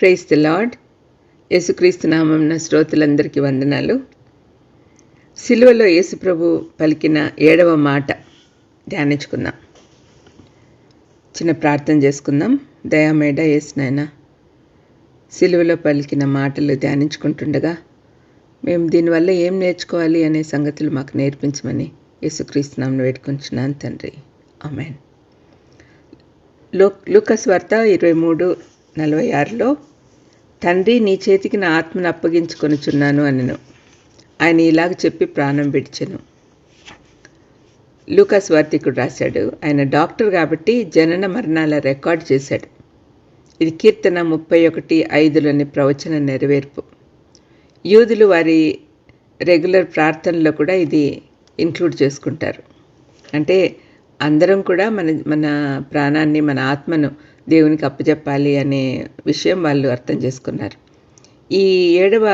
Praise the lord యేసుక్రీస్తు నామం శ్రోతలందరికీ వందనాలు. సిలువలో యేసుప్రభు పలికిన ఏడవ మాట ధ్యానించుకుందాం. చిన్న ప్రార్థన చేసుకుందాం. దయామేడ యేసునైనా సిలువలో పలికిన మాటలు ధ్యానించుకుంటుండగా మేము దీనివల్ల ఏం నేర్చుకోవాలి అనే సంగతులు మాకు నేర్పించమని యేసుక్రీస్తు నామను వేడుకుంటున్నాను తండ్రి. ఆమెన్. లో లూకస్ వార్త ఇరవై మూడు నలభై ఆరులో తండ్రి నీ చేతికి నా ఆత్మను అప్పగించుకొనుచున్నాను అనను. ఆయన ఇలాగ చెప్పి ప్రాణం విడిచెను. లూకాస్ వార్తికుడు రాశాడు ఆయన డాక్టర్ కాబట్టి జనన మరణాల రికార్డ్ చేశాడు. ఇది కీర్తన ముప్పై ఒకటి ఐదులోని ప్రవచన నెరవేర్పు. యూదులు వారి రెగ్యులర్ ప్రార్థనలో కూడా ఇది ఇంక్లూడ్ చేసుకుంటారు. అంటే అందరం కూడా మన మన ప్రాణాన్ని మన ఆత్మను దేవునికి అప్పచెప్పాలి అనే విషయం వాళ్ళు అర్థం చేసుకున్నారు. ఈ ఏడవ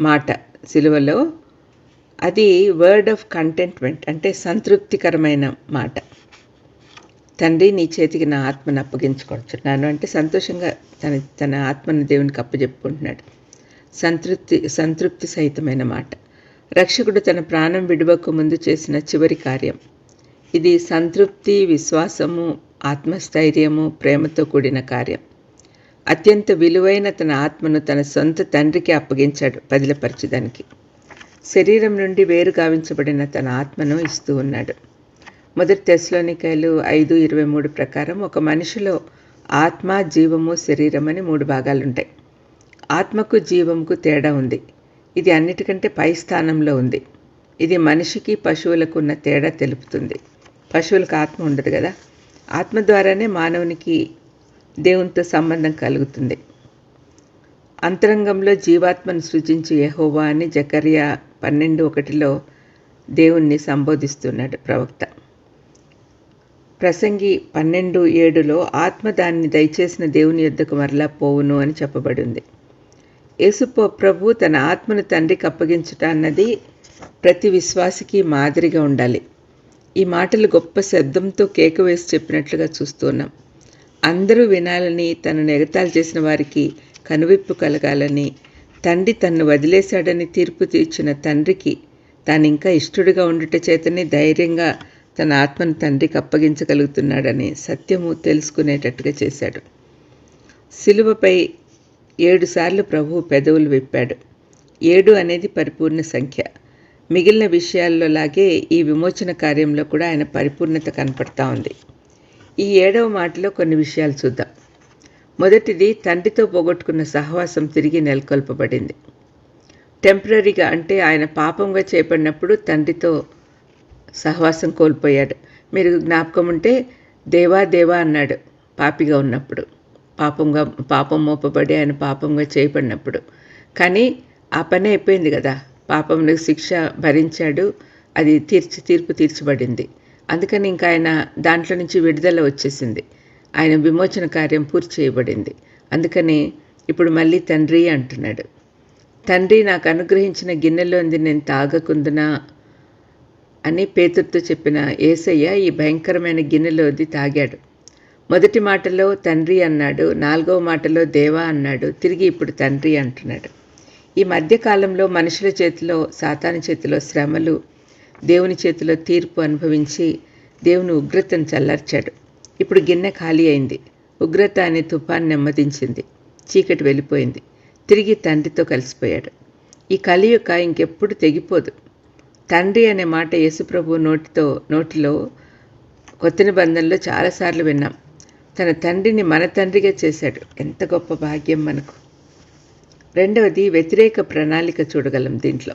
మాట సిలువలో అది వర్డ్ ఆఫ్ కంటెంట్మెంట్ అంటే సంతృప్తికరమైన మాట. తండ్రి నీ చేతికి నా ఆత్మను అప్పగించుకుంటున్నాను అంటే సంతోషంగా తన తన ఆత్మను దేవునికి అప్పచెప్పుకుంటున్నాడు సంతృప్తి సంతృప్తి సహితమైన మాట. రక్షకుడు తన ప్రాణం విడువకు ముందు చేసిన చివరి కార్యం. ఇది సంతృప్తి విశ్వాసము ఆత్మస్థైర్యము ప్రేమతో కూడిన కార్యం. అత్యంత విలువైన తన ఆత్మను తన సొంత తండ్రికి అప్పగించాడు బదిలపరచడానికి శరీరం నుండి వేరు గావించబడిన తన ఆత్మను ఇస్తూ ఉన్నాడు. మొదటి తెస్లోనికాయలు ఐదు ఇరవై మూడు ప్రకారం ఒక మనిషిలో ఆత్మ జీవము శరీరం అని మూడు భాగాలుంటాయి. ఆత్మకు జీవంకు తేడా ఉంది. ఇది అన్నిటికంటే పై స్థానంలో ఉంది. ఇది మనిషికి పశువులకు ఉన్న తేడా తెలుపుతుంది. పశువులకు ఆత్మ ఉండదు కదా. ఆత్మ ద్వారానే మానవునికి దేవునితో సంబంధం కలుగుతుంది. అంతరంగంలో జీవాత్మను సృజించి యహోవా అని జకర్యా పన్నెండు ఒకటిలో దేవుణ్ణి సంబోధిస్తున్నాడు ప్రవక్త. ప్రసంగి పన్నెండు ఏడులో ఆత్మ దాన్ని దయచేసిన దేవుని యుద్ధకు మరలా పోవును అని చెప్పబడింది. యేసు ప్రభు తన ఆత్మను తండ్రికి అప్పగించుట అన్నది ప్రతి విశ్వాసికి మాదిరిగా ఉండాలి. ఈ మాటలు గొప్ప శబ్దంతో కేక వేసి చెప్పినట్లుగా చూస్తున్నాం. అందరూ వినాలని తనను ఎగతాలు చేసిన వారికి కనువిప్పు కలగాలని తండ్రి తన్ను వదిలేశాడని తీర్పు తీర్చిన తండ్రికి తాను ఇంకా ఇష్టడుగా ఉండుట చేతనే ధైర్యంగా తన ఆత్మను తండ్రికి అప్పగించగలుగుతున్నాడని సత్యము తెలుసుకునేటట్టుగా చేశాడు. సిలువపై ఏడుసార్లు ప్రభువు పెదవులు విప్పాడు. ఏడు అనేది పరిపూర్ణ సంఖ్య. మిగిలిన విషయాల్లో లాగే ఈ విమోచన కార్యంలో కూడా ఆయన పరిపూర్ణత కనపడతా ఉంది. ఈ ఏడవ మాటలో కొన్ని విషయాలు చూద్దాం. మొదటిది తండ్రితో పోగొట్టుకున్న సహవాసం తిరిగి నెలకొల్పబడింది. టెంపరీగా అంటే ఆయన పాపంగా చేపడినప్పుడు తండ్రితో సహవాసం కోల్పోయాడు. మీరు జ్ఞాపకం ఉంటే దేవా దేవా అన్నాడు పాపిగా ఉన్నప్పుడు. పాపంగా పాపం మోపబడి ఆయన పాపంగా చేయబడినప్పుడు కానీ ఆ పని అయిపోయింది కదా. పాపంలో శిక్ష భరించాడు. అది తీర్చి తీర్పు తీర్చబడింది. అందుకని ఇంకా ఆయన దాంట్లో నుంచి విడుదల వచ్చేసింది. ఆయన విమోచన కార్యం పూర్తి చేయబడింది. అందుకని ఇప్పుడు మళ్ళీ తండ్రి అంటున్నాడు. తండ్రి నాకు అనుగ్రహించిన గిన్నెలోంది నేను తాగకుందునా అని పేతుర్తో చెప్పిన ఏసయ్య ఈ భయంకరమైన గిన్నెలోది తాగాడు. మొదటి మాటలో తండ్రి అన్నాడు నాలుగవ మాటలో దేవా అన్నాడు తిరిగి ఇప్పుడు తండ్రి అంటున్నాడు. ఈ మధ్యకాలంలో మనుషుల చేతిలో సాతాని చేతిలో శ్రమలు దేవుని చేతిలో తీర్పు అనుభవించి దేవుని ఉగ్రతను చల్లార్చాడు. ఇప్పుడు గిన్నె ఖాళీ అయింది. ఉగ్రత అనే తుఫాన్ నెమ్మదించింది. చీకటి వెళ్ళిపోయింది. తిరిగి తండ్రితో కలిసిపోయాడు. ఈ కలియుక ఇంకెప్పుడు తెగిపోదు. తండ్రి అనే మాట యేసుప్రభు నోటితో నోటిలో కొత్త నిబంధనలో చాలాసార్లు విన్నాం. తన తండ్రిని మన తండ్రిగా చేశాడు. ఎంత గొప్ప భాగ్యం మనకు. రెండవది వ్యతిరేక ప్రణాళిక చూడగలం దీంట్లో.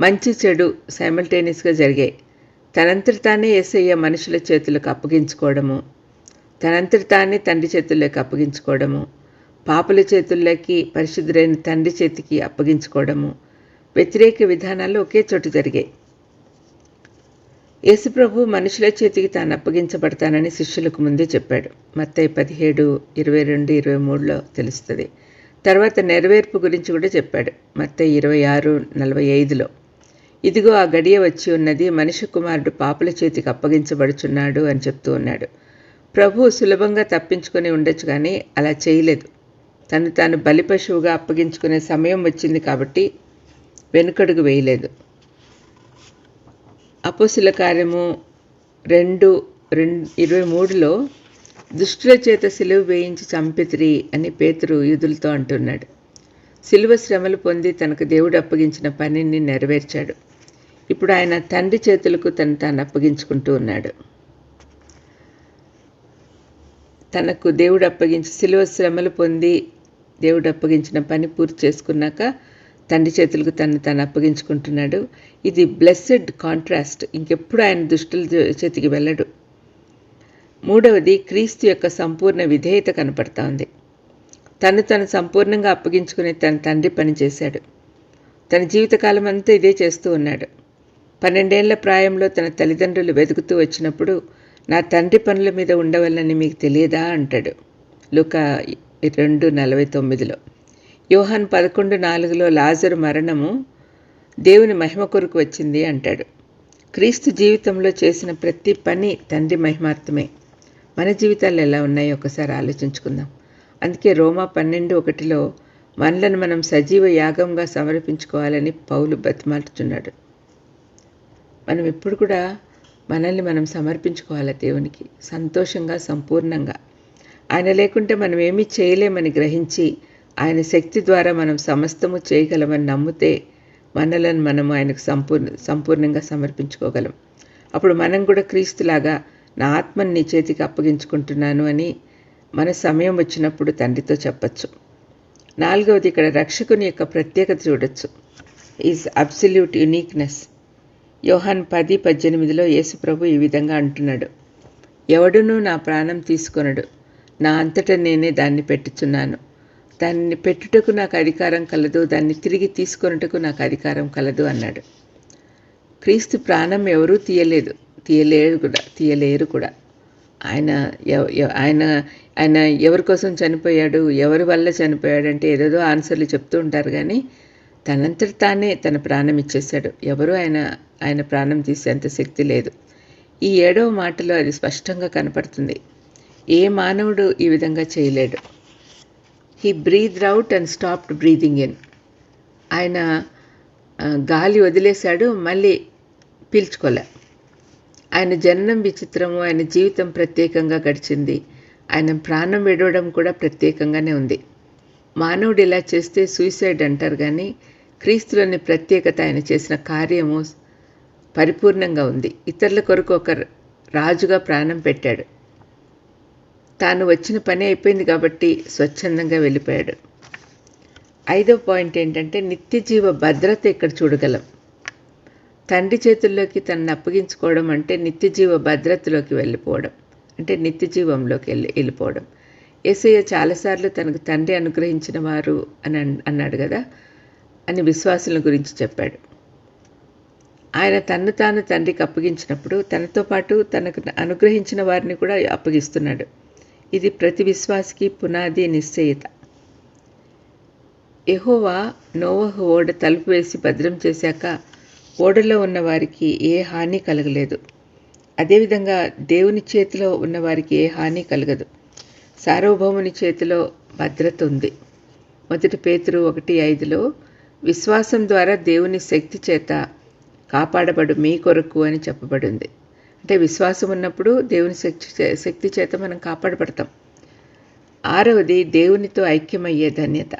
మంచి చెడు సైమల్టేనియస్గా జరిగాయి తనంతట తానే ఏసయ్య మనుషుల చేతులకు అప్పగించుకోవడము తనంతట తానే తండ్రి చేతుల్లోకి అప్పగించుకోవడము పాపల చేతుల్లోకి పరిశుద్ధులైన తండ్రి చేతికి అప్పగించుకోవడము వ్యతిరేక విధానాలు ఒకే చోటు జరిగాయి యేసుప్రభు మనుషుల చేతికి తాను అప్పగించబడతానని శిష్యులకు ముందే చెప్పాడు. మత్తయ్య పదిహేడు ఇరవై రెండు ఇరవై మూడులో తెలుస్తుంది. తర్వాత నెరవేర్పు గురించి కూడా చెప్పాడు. మత్త ఇరవై ఆరు నలభై ఐదులో ఇదిగో ఆ గడియ వచ్చి ఉన్నది మనిషి కుమారుడు పాపల చేతికి అప్పగించబడుచున్నాడు అని చెప్తూ ఉన్నాడు. ప్రభు సులభంగా తప్పించుకొని ఉండొచ్చు కానీ అలా చేయలేదు. తను తాను బలి పశువుగా అప్పగించుకునే సమయం వచ్చింది కాబట్టి వెనుకడుగు వేయలేదు. అపోసుల కార్యము రెండు రెండు ఇరవై మూడులో దుష్టుల చేత సిలువ వేయించి చంపితిరి అని పేతురు యూదులతో అంటున్నాడు. సిలువ శ్రమలు పొంది తనకు దేవుడు అప్పగించిన పనిని నెరవేర్చాడు. ఇప్పుడు ఆయన తండ్రి చేతులకు తను తాను అప్పగించుకుంటూ ఉన్నాడు. తనకు దేవుడు అప్పగించి సిలువ శ్రమలు పొంది దేవుడు అప్పగించిన పని పూర్తి చేసుకున్నాక తండ్రి చేతులకు తను తను అప్పగించుకుంటున్నాడు. ఇది బ్లెస్సెడ్ కాంట్రాస్ట్. ఇంకెప్పుడు ఆయన దుష్టుల చేతికి వెళ్ళడు. మూడవది క్రీస్తు యొక్క సంపూర్ణ విధేయత కనపడుతోంది. తను తను సంపూర్ణంగా అప్పగించుకుని తన తండ్రి పని చేశాడు. తన జీవితకాలం అంతా ఇదే చేస్తూ ఉన్నాడు. పన్నెండేళ్ళ ప్రాయంలో తన తల్లిదండ్రులు వెతుకుతూ వచ్చినప్పుడు నా తండ్రి పనుల మీద ఉండవల్లని మీకు తెలియదా? అంటాడు. లుక రెండు నలభై తొమ్మిదిలో. యోహాన్ పదకొండు నాలుగులో లాజరు మరణము దేవుని మహిమ కొరకు వచ్చింది అంటాడు. క్రీస్తు జీవితంలో చేసిన ప్రతి పని తండ్రి మహిమార్థమే. మన జీవితాలు ఎలా ఉన్నాయో ఒకసారి ఆలోచించుకుందాం. అందుకే రోమా పన్నెండు ఒకటిలో మనలను మనం సజీవ యాగంగా సమర్పించుకోవాలని పౌలు బతిమాలుచున్నాడు. మనం ఎప్పుడు కూడా మనల్ని మనం సమర్పించుకోవాలి దేవునికి? సంతోషంగా సంపూర్ణంగా. ఆయన లేకుంటే మనం ఏమీ చేయలేమని గ్రహించి ఆయన శక్తి ద్వారా మనం సమస్తము చేయగలమని నమ్మితే మనలను మనం ఆయనకు సంపూర్ణ సంపూర్ణంగా సమర్పించుకోగలం. అప్పుడు మనం కూడా క్రీస్తులాగా నా ఆత్మని నీ చేతికి అప్పగించుకుంటున్నాను అని మన సమయం వచ్చినప్పుడు తండ్రితో చెప్పచ్చు. నాలుగవది ఇక్కడ రక్షకుని యొక్క ప్రత్యేకత చూడొచ్చు. ఈజ్ అబ్సల్యూట్ యునీక్నెస్ యోహాన్ పది పద్దెనిమిదిలో యేసుప్రభు ఈ విధంగా అంటున్నాడు. ఎవడునూ నా ప్రాణం తీసుకొనడు. నా అంతటా నేనే దాన్ని పెట్టుచున్నాను. దాన్ని పెట్టుటకు నాకు అధికారం కలదు. దాన్ని తిరిగి తీసుకొనుటకు నాకు అధికారం కలదు అన్నాడు. క్రీస్తు ప్రాణం ఎవరూ తీయలేదు. తీయలేరు కూడా తీయలేరు కూడా. ఆయన ఆయన ఆయన ఎవరి కోసం చనిపోయాడు ఎవరి వల్ల చనిపోయాడు అంటే ఏదేదో ఆన్సర్లు చెప్తూ ఉంటారు కానీ తనంతట తానే తన ప్రాణం ఇచ్చేశాడు. ఎవరు ఆయన ఆయన ప్రాణం తీసేంత శక్తి లేదు. ఈ ఏడవ మాటలో అది స్పష్టంగా కనపడుతుంది. ఏ మానవుడు ఈ విధంగా చేయలేడు. He breathe out and stopped breathing in ఆయన గాలి వదిలేశాడు మళ్ళీ పీల్చుకోలే. ఆయన జననం విచిత్రము ఆయన జీవితం ప్రత్యేకంగా గడిచింది. ఆయన ప్రాణం విడవడం కూడా ప్రత్యేకంగానే ఉంది. మానవుడు ఇలా చేస్తే సూసైడ్ అంటారు కానీ క్రీస్తులోని ప్రత్యేకత ఆయన చేసిన కార్యము పరిపూర్ణంగా ఉంది. ఇతరుల కొరకు ఒక రాజుగా ప్రాణం పెట్టాడు. తాను వచ్చిన పని అయిపోయింది కాబట్టి స్వచ్ఛందంగా వెళ్ళిపోయాడు. ఐదో పాయింట్ ఏంటంటే నిత్య జీవ భద్రత ఇక్కడ చూడగలం? తండ్రి చేతుల్లోకి తనను అప్పగించుకోవడం అంటే నిత్యజీవ భద్రతలోకి వెళ్ళిపోవడం. అంటే నిత్యజీవంలోకి వెళ్ళి వెళ్ళిపోవడం. ఏసయ్య చాలాసార్లు తనకు తండ్రి అనుగ్రహించిన వారు అని అన్నాడు కదా అని విశ్వాసుల గురించి చెప్పాడు. ఆయన తన్ను తాను తండ్రికి అప్పగించినప్పుడు తనతో పాటు తనకు అనుగ్రహించిన వారిని కూడా అప్పగిస్తున్నాడు. ఇది ప్రతి విశ్వాసికి పునాది నిశ్చయిత. ఎహోవా నోవహు ఓడ తలుపు వేసి భద్రం చేశాక ఓడలో ఉన్నవారికి ఏ హాని కలగలేదు. అదేవిధంగా దేవుని చేతిలో ఉన్నవారికి ఏ హాని కలగదు. సార్వభౌముని చేతిలో భద్రత ఉంది. మొదటి పేతురు ఒకటి ఐదులో విశ్వాసం ద్వారా దేవుని శక్తి చేత కాపాడబడు మీ కొరకు అని చెప్పబడింది. అంటే విశ్వాసం ఉన్నప్పుడు దేవుని శక్తి శక్తి చేత మనం కాపాడబడతాం. ఆరవది దేవునితో ఐక్యమయ్యే ధన్యత.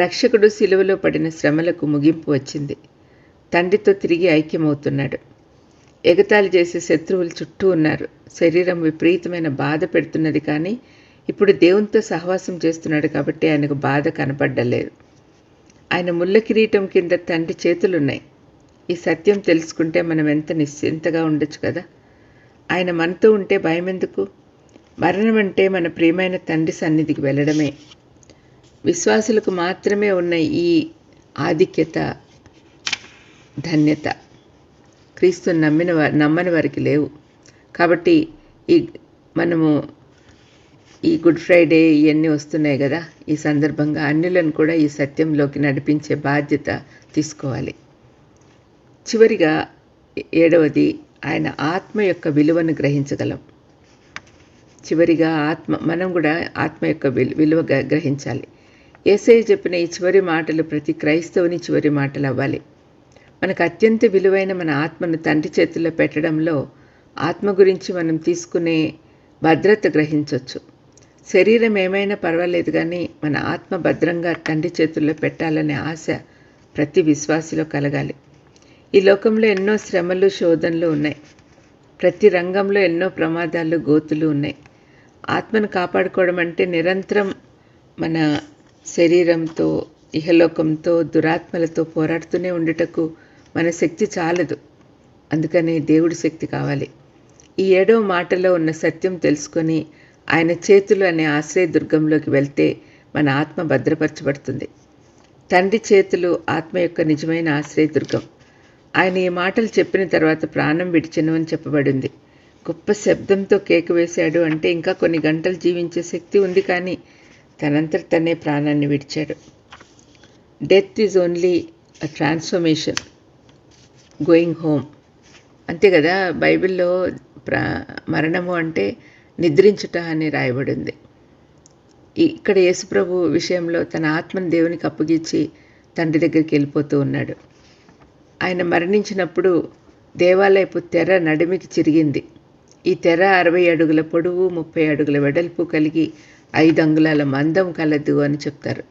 రక్షకుడు సిలువలో పడిన శ్రమలకు ముగింపు వచ్చింది. తండ్రితో తిరిగి ఐక్యమవుతున్నాడు. ఎగతాళి చేసే శత్రువులు చుట్టూ ఉన్నారు. శరీరం విపరీతమైన బాధ పెడుతున్నది కానీ ఇప్పుడు దేవునితో సహవాసం చేస్తున్నాడు కాబట్టి ఆయనకు బాధ కనపడ్డలేదు. ఆయన ముళ్ళ కిరీటం కింద తండ్రి చేతులున్నాయి. ఈ సత్యం తెలుసుకుంటే మనం ఎంత నిశ్చింతగా ఉండొచ్చు కదా? ఆయన మనతో ఉంటే భయం ఎందుకు మరణం అంటే మన ప్రియమైన తండ్రి సన్నిధికి వెళ్ళడమే. విశ్వాసులకు మాత్రమే ఉన్న ఈ ఆధిక్యత ధన్యత. క్రీస్తు నమ్మిన వారి నమ్మని వారికి లేవు. కాబట్టి ఈ మనము ఈ గుడ్ ఫ్రైడే ఇవన్నీ వస్తున్నాయి కదా ఈ సందర్భంగా అన్యులను కూడా ఈ సత్యంలోకి నడిపించే బాధ్యత తీసుకోవాలి. చివరిగా ఏడవది ఆయన ఆత్మ యొక్క విలువను గ్రహించగలం. చివరిగా ఆత్మ మనం కూడా ఆత్మ యొక్క విలు విలువ గ- గ్రహించాలి. ఏసై చెప్పిన ఈ చివరి మాటలు ప్రతి క్రైస్తవుని చివరి మాటలు అవ్వాలి. మనకు అత్యంత విలువైన మన ఆత్మను తండ్రి చేతుల్లో పెట్టడంలో ఆత్మ గురించి మనం తీసుకునే భద్రత గ్రహించవచ్చు శరీరం ఏమైనా పర్వాలేదు కానీ మన ఆత్మ భద్రంగా తండ్రి చేతుల్లో పెట్టాలనే ఆశ ప్రతి విశ్వాసిలో కలగాలి. ఈ లోకంలో ఎన్నో శ్రమలు శోధనలు ఉన్నాయి. ప్రతి రంగంలో ఎన్నో ప్రమాదాలు గోతులు ఉన్నాయి. ఆత్మను కాపాడుకోవడం అంటే నిరంతరం మన శరీరంతో ఇహలోకంతో దురాత్మలతో పోరాడుతూనే ఉండుటకు మన శక్తి చాలదు. అందుకనే దేవుడి శక్తి కావాలి. ఈ ఏడవ మాటలో ఉన్న సత్యం తెలుసుకొని ఆయన చేతులు అనే ఆశ్రయ దుర్గంలోకి వెళ్తే మన ఆత్మ భద్రపరచబడుతుంది. తండ్రి చేతులు ఆత్మ యొక్క నిజమైన ఆశ్రయ దుర్గం. ఆయన ఈ మాటలు చెప్పిన తర్వాత ప్రాణం విడిచను అని చెప్పబడింది. గొప్ప శబ్దంతో కేక వేశాడు అంటే ఇంకా కొన్ని గంటలు జీవించే శక్తి ఉంది కానీ తనంతట తనే ప్రాణాన్ని విడిచాడు. Death is only a transformation. Going home అంతే కదా బైబిల్లో ప్ర మరణము అంటే నిద్రించుట అని రాయబడింది. ఇక్కడ యేసుప్రభు విషయంలో తన ఆత్మను దేవునికి అప్పగించి తండ్రి దగ్గరికి వెళ్ళిపోతూ ఉన్నాడు. ఆయన మరణించినప్పుడు దేవాలయపు తెర నడిమికి చిరిగింది. ఈ తెర అరవై అడుగుల పొడవు ముప్పై అడుగుల వెడల్పు కలిగి ఐదు అంగుళాల మందం కలదు అని చెప్తారు.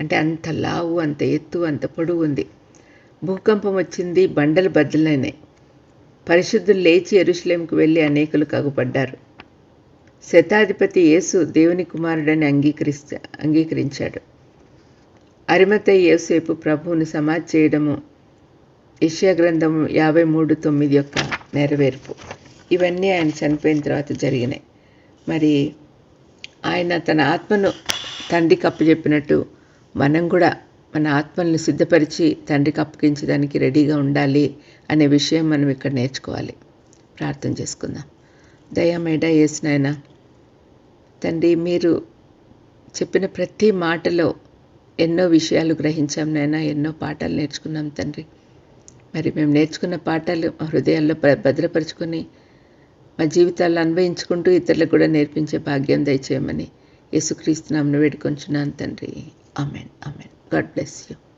అంటే అంత లావు అంత ఎత్తు అంత పొడవు ఉంది. భూకంపం వచ్చింది బండలు బద్దలైనాయి. పరిశుద్ధులు లేచి ఎరుషులేంకు వెళ్ళి అనేకులు కగుపడ్డారు. శతాధిపతి యేసు దేవుని కుమారుడని అంగీకరిస్త అంగీకరించాడు. అరిమత యేసేపు ప్రభువుని సమాధి చేయడము గ్రంథము యాభై మూడు తొమ్మిది యొక్క నెరవేర్పు. ఇవన్నీ ఆయన చనిపోయిన తర్వాత జరిగినాయి. మరి ఆయన తన ఆత్మను తండ్రికి అప్పచెప్పినట్టు మనం కూడా మన ఆత్మల్ని సిద్ధపరిచి తండ్రికి అప్పగించడానికి రెడీగా ఉండాలి అనే విషయం మనం ఇక్కడ నేర్చుకోవాలి. ప్రార్థన చేసుకుందాం. దయమేడ వేసినాయన తండ్రి మీరు చెప్పిన ప్రతి మాటలో ఎన్నో విషయాలు గ్రహించాం నాయన ఎన్నో పాఠాలు నేర్చుకున్నాం తండ్రి. మరి మేము నేర్చుకున్న పాఠాలు మా హృదయాల్లో భద్రపరుచుకొని మా జీవితాల్లో అన్వయించుకుంటూ ఇతరులకు కూడా నేర్పించే భాగ్యం దయచేయమని యేసుక్రీస్తు నామను వేడుకొంచున్నాను తండ్రి. Amen amen. God bless you.